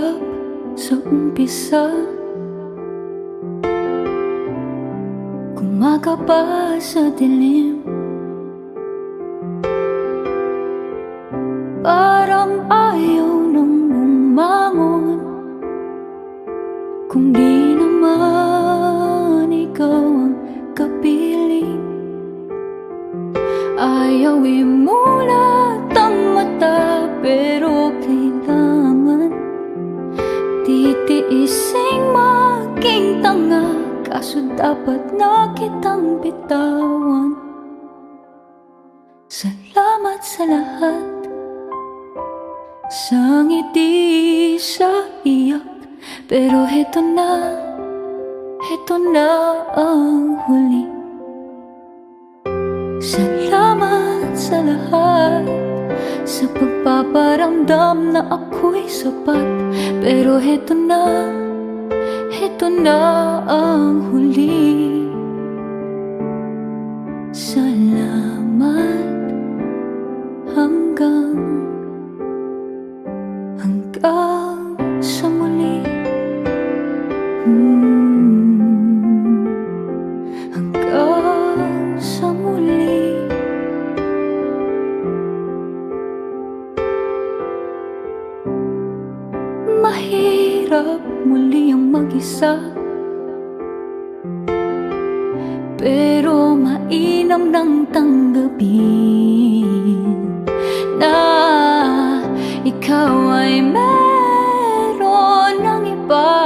Mahirap sa umpisa. Kumaga pa sa dilim. Parang ayaw nang bumangon Kung di naman ikaw ang kapiling Ayaw imulat Kaso dapat na kitang bitawan. Salamat sa lahat. Sa ngiti sa iyak. Pero heto na Heto na ang huli. Salamat sa lahat. Sa pagpaparamdam na ako'y sapat. Pero heto na Heto na ang huli. Salamat Hanggang Hanggang sa Mahirap muli ang mag-isa. Pero mainam nang tanggapin Na ikaw ay meron ng iba.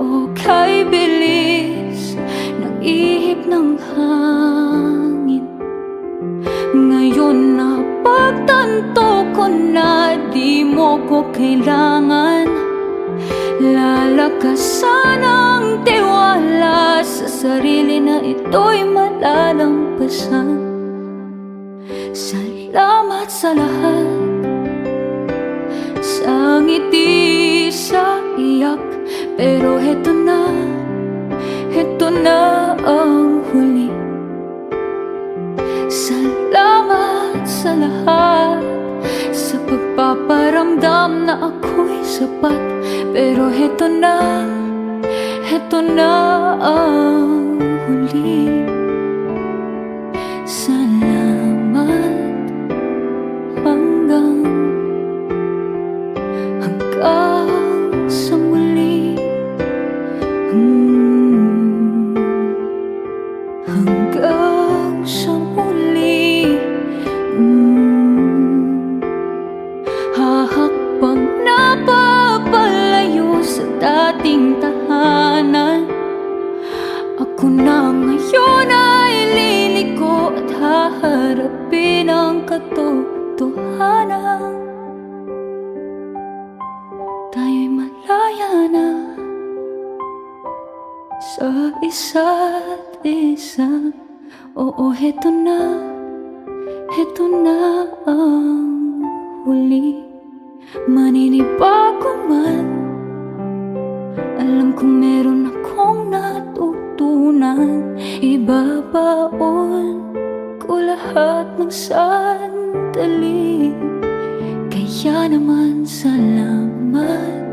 O kay bilis ng ihip ng hangin. Ngayon na pagtanto ko na di mo ko kailangan Lalakasan ang tiwala sa sarili na ito'y malalampasan. Salamat sa lahat. Sa ngiti, sa iyak Pero heto na, heto na ang huli. Salamat sa lahat Sa pagpaparamdam na ako'y sapat. Pero heto na, heto na ang huli. Salamat haharapin ang katotohanan Tayo'y malaya na sa isa't isa Oo, heto na, heto na ang Kaya naman salamat